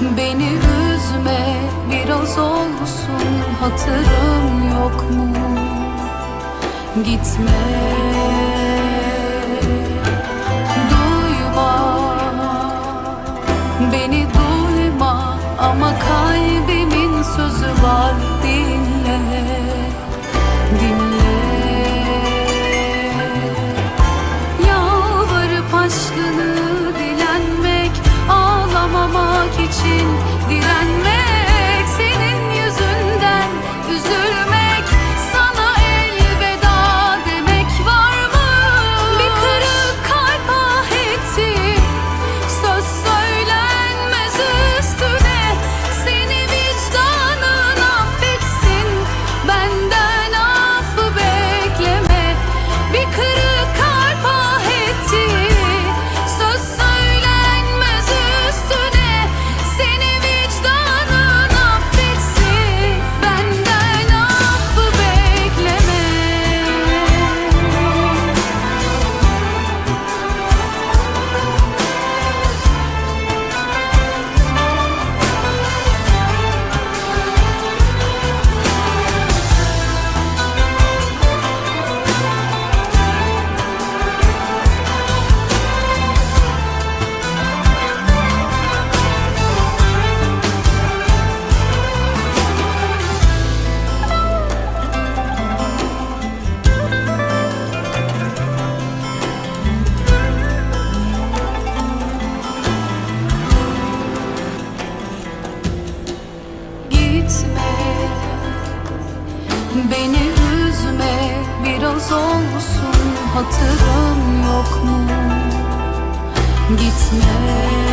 Beni üzme biraz olsun hatırım yok mu? Gitme direnme etme. Beni üzme biraz olsun hatırım yok mu? Gitme.